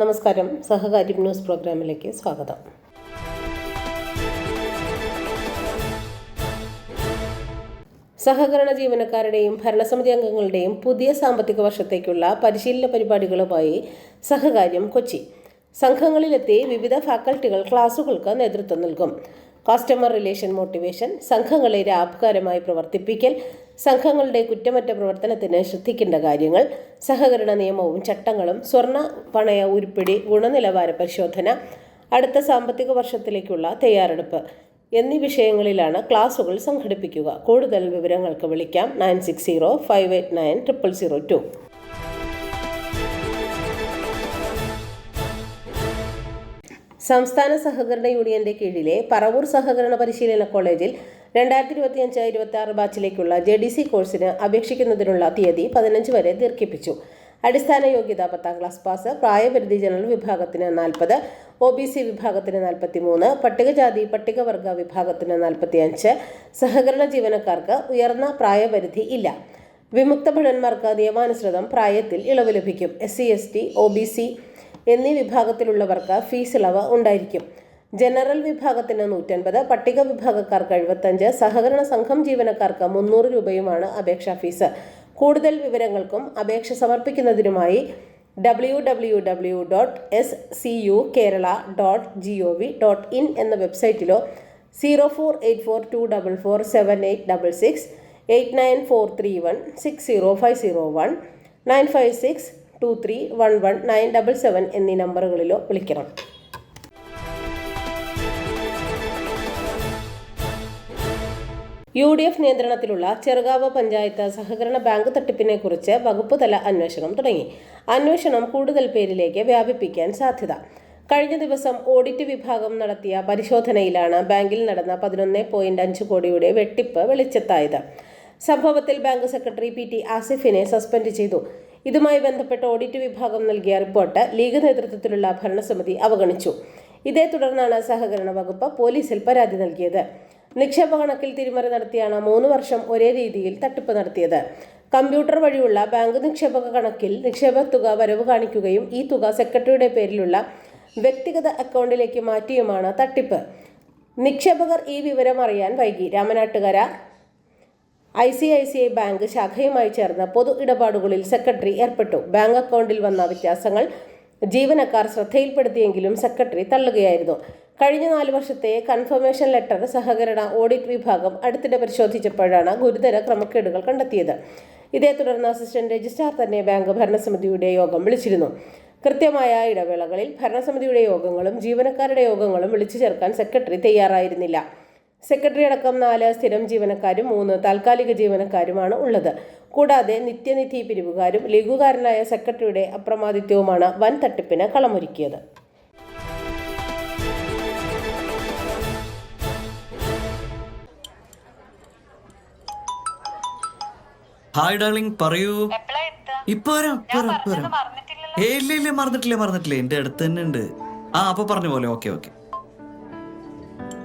നമസ്കാരം. സഹകാര്യം ന്യൂസ് പ്രോഗ്രാമിലേക്ക് സ്വാഗതം. സഹകരണ ജീവനക്കാരുടെയും ഭരണസമിതി അംഗങ്ങളുടെയും പുതിയ സാമ്പത്തിക വർഷത്തേക്കുള്ള പരിശീലന പരിപാടികളുമായി സഹകാര്യം കൊച്ചി. സംഘങ്ങളിലെത്തി വിവിധ ഫാക്കൽറ്റികൾ ക്ലാസുകൾക്ക് നേതൃത്വം നൽകും. കസ്റ്റമർ റിലേഷൻ മോട്ടിവേഷൻ സംഘങ്ങളെ ലാഭകരമായി പ്രവർത്തിപ്പിക്കൽ സംഘങ്ങളുടെ കുറ്റമറ്റ പ്രവർത്തനത്തിന് ശ്രദ്ധിക്കേണ്ട കാര്യങ്ങൾ സഹകരണ നിയമവും ചട്ടങ്ങളും സ്വർണ പണയ ഉരുപ്പിടി ഗുണനിലവാര പരിശോധന അടുത്ത സാമ്പത്തിക വർഷത്തിലേക്കുള്ള തയ്യാറെടുപ്പ് എന്നീ വിഷയങ്ങളിലാണ് ക്ലാസുകൾ സംഘടിപ്പിക്കുക. കൂടുതൽ വിവരങ്ങൾക്ക് വിളിക്കാം. Nine six zero five eight nine triple zero two. സംസ്ഥാന സഹകരണ യൂണിയന്റെ കീഴിലെ പറവൂർ സഹകരണ പരിശീലന കോളേജിൽ രണ്ടായിരത്തി ഇരുപത്തിയഞ്ച് ഇരുപത്തി ആറ് ബാച്ചിലേക്കുള്ള ജെ ഡി സി കോഴ്സിന് അപേക്ഷിക്കുന്നതിനുള്ള തീയതി പതിനഞ്ച് വരെ ദീർഘിപ്പിച്ചു. അടിസ്ഥാന യോഗ്യത പത്താം ക്ലാസ് പാസ് പ്രായപരിധി ജനറൽ വിഭാഗത്തിന് നാൽപ്പത് ഒ ബി സി വിഭാഗത്തിന് നാൽപ്പത്തി മൂന്ന് പട്ടികജാതി പട്ടികവർഗ വിഭാഗത്തിന് നാൽപ്പത്തി അഞ്ച് സഹകരണ ജീവനക്കാർക്ക് ഉയർന്ന പ്രായപരിധി ഇല്ല. വിമുക്ത ഭടന്മാർക്ക് നിയമാനുസൃതം പ്രായത്തിൽ ഇളവ് ലഭിക്കും. S C S T O B C എന്നീ വിഭാഗത്തിലുള്ളവർക്ക് ഫീസ് ഇളവ് ഉണ്ടായിരിക്കും. ജനറൽ വിഭാഗത്തിന് നൂറ്റൻപത് പട്ടിക വിഭാഗക്കാർക്ക് എഴുപത്തഞ്ച് സഹകരണ സംഘം ജീവനക്കാർക്ക് മുന്നൂറ് രൂപയുമാണ് അപേക്ഷാ ഫീസ്. കൂടുതൽ വിവരങ്ങൾക്കും അപേക്ഷ സമർപ്പിക്കുന്നതിനുമായി W W W dot S C U Kerala dot G O V dot in എന്ന വെബ്സൈറ്റിലോ zero four eight four two double four seven eight double six eight nine four three one six zero five zero one nine five six two three one one nine double seven എന്നീ നമ്പറുകളിലോ വിളിക്കണം. U D F നിയന്ത്രണത്തിലുള്ള ചെറുകാവ് പഞ്ചായത്ത് സഹകരണ bank തട്ടിപ്പിനെ കുറിച്ച് വകുപ്പ് തല അന്വേഷണം തുടങ്ങി. അന്വേഷണം കൂടുതൽ പേരിലേക്ക് വ്യാപിപ്പിക്കാൻ സാധ്യത. കഴിഞ്ഞ ദിവസം ഓഡിറ്റ് വിഭാഗം നടത്തിയ പരിശോധനയിലാണ് ബാങ്കിൽ നടന്ന പതിനൊന്ന് പോയിന്റ് അഞ്ച് കോടിയുടെ വെട്ടിപ്പ് വെളിച്ചത്തായത്. സംഭവത്തിൽ ബാങ്ക് സെക്രട്ടറി പി ടി ആസിഫിനെ സസ്പെൻഡ് ചെയ്തു. ഇതുമായി ബന്ധപ്പെട്ട് ഓഡിറ്റ് വിഭാഗം നൽകിയ റിപ്പോർട്ട് ലീഗ് നേതൃത്വത്തിലുള്ള ഭരണസമിതി അവഗണിച്ചു. ഇതേ തുടർന്നാണ് സഹകരണ വകുപ്പ് പോലീസിൽ പരാതി നൽകിയത്. നിക്ഷേപ കണക്കിൽ തിരിമറി നടത്തിയാണ് മൂന്ന് വർഷം ഒരേ രീതിയിൽ തട്ടിപ്പ് നടത്തിയത്. കമ്പ്യൂട്ടർ വഴിയുള്ള ബാങ്ക് നിക്ഷേപക കണക്കിൽ നിക്ഷേപ തുക വരവ് കാണിക്കുകയും ഈ തുക സെക്രട്ടറിയുടെ പേരിലുള്ള വ്യക്തിഗത അക്കൗണ്ടിലേക്ക് മാറ്റിയുമാണ് തട്ടിപ്പ്. നിക്ഷേപകർ ഈ വിവരം അറിയാൻ വൈകി. Ramanattukara I C I C I bank ശാഖയുമായി ചേർന്ന് പൊതു ഇടപാടുകളിൽ സെക്രട്ടറി ഏർപ്പെട്ടു. ബാങ്ക് അക്കൗണ്ടിൽ വന്ന വ്യത്യാസങ്ങൾ ജീവനക്കാർ ശ്രദ്ധയിൽപ്പെടുത്തിയെങ്കിലും സെക്രട്ടറി തള്ളുകയായിരുന്നു. കഴിഞ്ഞ നാല് വർഷത്തെ കൺഫർമേഷൻ ലെറ്റർ സഹകരണ ഓഡിറ്റ് വിഭാഗം അടുത്തിടെ പരിശോധിച്ചപ്പോഴാണ് ഗുരുതര ക്രമക്കേടുകൾ കണ്ടെത്തിയത്. ഇതേ തുടർന്ന് അസിസ്റ്റന്റ് രജിസ്ട്രാർ തന്നെ ബാങ്ക് ഭരണസമിതിയുടെ യോഗം വിളിച്ചിരുന്നു. കൃത്യമായ ഇടവേളകളിൽ ഭരണസമിതിയുടെ യോഗങ്ങളും ജീവനക്കാരുടെ യോഗങ്ങളും വിളിച്ചു ചേർക്കാൻ സെക്രട്ടറി തയ്യാറായിരുന്നില്ല. സെക്രട്ടറി അടക്കം നാല് സ്ഥിരം ജീവനക്കാരും മൂന്ന് താൽക്കാലിക ജീവനക്കാരുമാണ് ഉള്ളത്. കൂടാതെ നിത്യനിധി പിരിവുകാരും ലഘുകാരനായ സെക്രട്ടറിയുടെ അപ്രമാദിത്വവുമാണ് വൻ തട്ടിപ്പിന് കളമൊരുക്കിയത്. ഹായ് ഡാർലിംഗ് പറയൂ? ഇപ്പൊ വരാം? ഏയ് ഇല്ല ഇല്ല മറന്നിട്ടില്ല മറന്നിട്ടില്ല. എന്റെ അടുത്ത് തന്നെ ഉണ്ട്. ആ അപ്പൊ പറഞ്ഞ പോലെ ഓക്കെ ഓക്കെ.